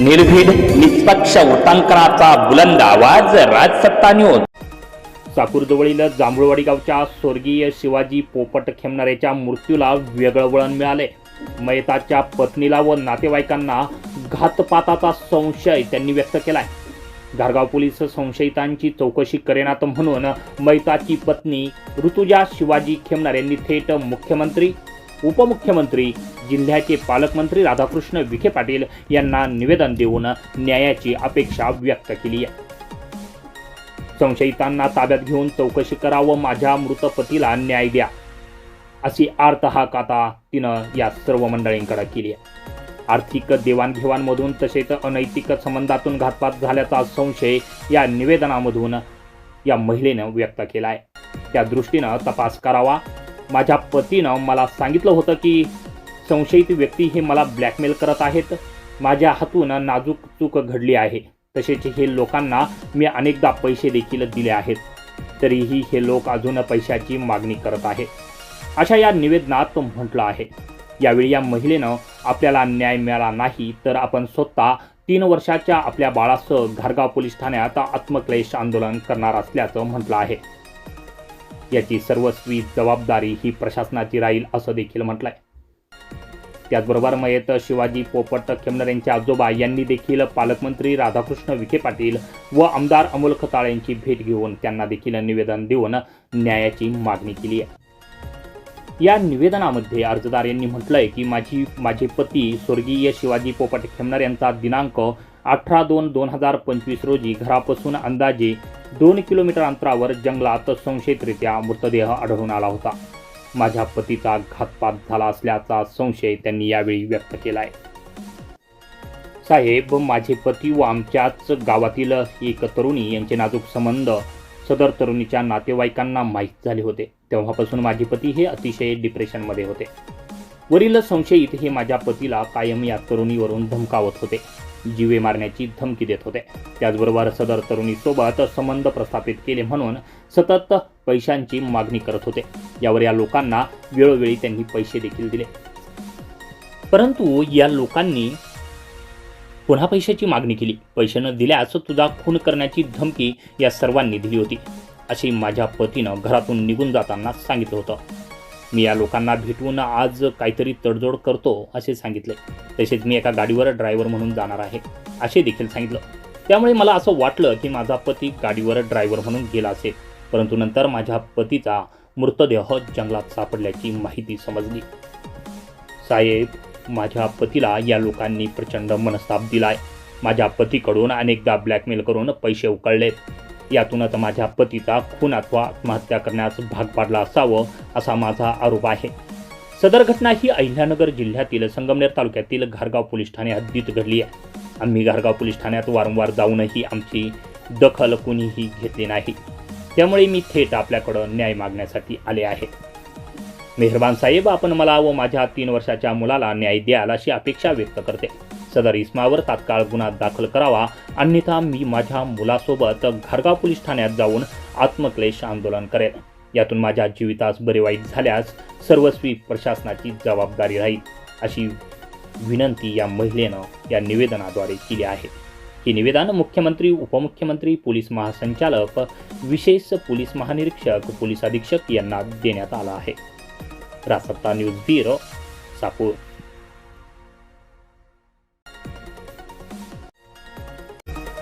निर्भीड निष्पक्ष वृत्तांकनाचा बुलंद आवाज राजसत्ता न्यूज चाकूरजवळील जांभूळवाडी गावच्या स्वर्गीय शिवाजी पोपट खेमणाऱ्याच्या मृत्यूला वेगळं वळण मिळाले. मयताच्या पत्नीला व नातेवाईकांना घातपाताचा संशय त्यांनी व्यक्त केलाय. धारगाव पोलीस संशयितांची चौकशी करेनात म्हणून मयताची पत्नी ऋतुजा शिवाजी खेमणार यांनी थेट मुख्यमंत्री उपमुख्यमंत्री जिल्ह्याचे पालकमंत्री राधाकृष्ण विखे पाटील यांना निवेदन देऊन न्यायाची अपेक्षा व्यक्त केली आहे. संशयितांना ताब्यात घेऊन चौकशी करा व माझ्या मृत पतीला न्याय द्या अशी आर्तहाक आता तिनं या सर्व मंडळींकडे केली आहे. आर्थिक देवाणघेवाणमधून तसेच अनैतिक संबंधातून घातपात झाल्याचा संशय या निवेदनामधून या महिलेनं व्यक्त केला आहे त्या दृष्टीनं तपास करावा माझ्या पतीनं मला सांगितलं होतं की संशयित व्यक्ती हे मला ब्लॅकमेल करत आहेत. माझ्या हातून नाजूक चूक घडली आहे. तसेच हे लोकांना मी अनेकदा पैसे देखील दिले आहेत. तरीही हे लोक अजून पैशाची मागणी करत आहेत. अशा या निवेदनात म्हटलं आहे. यावेळी या महिलेनं आपल्याला न्याय मिळाला नाही तर आपण स्वतः तीन वर्षाच्या आपल्या बाळासह घारगाव पोलीस ठाण्यात आत्मक्लेश आंदोलन करणार असल्याचं म्हटलं आहे. याची सर्वस्वी जबाबदारी ही प्रशासनाची राहील असं देखील म्हटलंय. त्याचबरोबर मयत शिवाजी पोपट खेमनर यांचे आजोबा यांनी देखील पालकमंत्री राधाकृष्ण विखे पाटील व आमदार अमोल खताळ यांची भेट घेऊन त्यांना देखील निवेदन देऊन न्यायाची मागणी केली आहे. या निवेदनामध्ये अर्जदार यांनी म्हटलंय की माझी माझे पती स्वर्गीय शिवाजी पोपट खेमनर यांचा दिनांक अठरा दोन दोन हजार पंचवीस रोजी घरापासून अंदाजे दोन किलोमीटर अंतरावर जंगलात संशयितरित्या मृतदेह आढळून आला होता. माझ्या पतीचा घातपात झाला असल्याचा संशय त्यांनी यावेळी व्यक्त केला आहे साहेब माझे पती व आमच्याच गावातील एक तरुणी यांचे नाजूक संबंध सदर तरुणीच्या नातेवाईकांना माहीत झाले होते. तेव्हापासून माझे पती हे अतिशय डिप्रेशनमध्ये होते. वरील संशयित हे माझ्या पतीला कायम या तरुणीवरून धमकावत होते. जीवे मारण्याची धमकी देत होते. त्याचबरोबर सदर तरुणीसोबत संबंध प्रस्थापित केले म्हणून सतत पैशांची मागणी करत होते. यावर या लोकांना वेळोवेळी त्यांनी पैसे देखील दिले. परंतु या लोकांनी पुन्हा पैशाची मागणी केली. पैसे न दिल्यास तुझा खून करण्याची धमकी या सर्वांनी दिली होती. अशी माझ्या पतीनं घरातून निघून जाताना सांगितलं होतं. मी या लोकांना भेटून आज काहीतरी तडजोड करतो असे सांगितले. तसेच मी एका गाडीवर ड्रायव्हर म्हणून जाणार आहे असे देखील सांगितलं. त्यामुळे मला असं वाटलं की माझा पती गाडीवर ड्रायव्हर म्हणून गेला असेल परंतु नंतर माझ्या पतीचा मृतदेह जंगलात सापडल्याची माहिती समजली. साहेब माझ्या पतीला या लोकांनी प्रचंड मनस्ताप दिलाय. माझ्या पतीकडून अनेकदा ब्लॅकमेल करून पैसे उकळलेत. यातूनच माझ्या पतीचा खून अथवा आत्महत्या करण्यास भाग पाडला असावं असा माझा आरोप आहे. सदर घटना ही अहिल्यानगर जिल्ह्यातील संगमनेर तालुक्यातील घारगाव पोलीस ठाणे हद्दीत घडली आहे. आम्ही घारगाव पोलीस ठाण्यात वारंवार जाऊनही आमची दखल कुणीही घेतली नाही. त्यामुळे मी थेट आपल्याकडं न्याय मागण्यासाठी आले आहे. मेहरबान साहेब आपण मला व माझ्या तीन वर्षाच्या मुलाला न्याय द्याल अशी अपेक्षा व्यक्त करते. सदर इसमावर तात्काळ गुन्हा दाखल करावा. अन्यथा मी माझ्या मुलासोबत घारगाव पोलीस ठाण्यात जाऊन आत्मक्लेश आंदोलन करेन. यातून माझ्या जीवितास बरे वाईट झाल्यास सर्वस्वी प्रशासनाची जबाबदारी राहील अशी विनंती या महिलेनं या निवेदनाद्वारे केली आहे. हे निवेदन मुख्यमंत्री उपमुख्यमंत्री पोलीस महासंचालक विशेष पोलीस महानिरीक्षक पोलीस अधीक्षक यांना देण्यात आलं आहे. रासत्ता न्यूज ब्युरो सापूर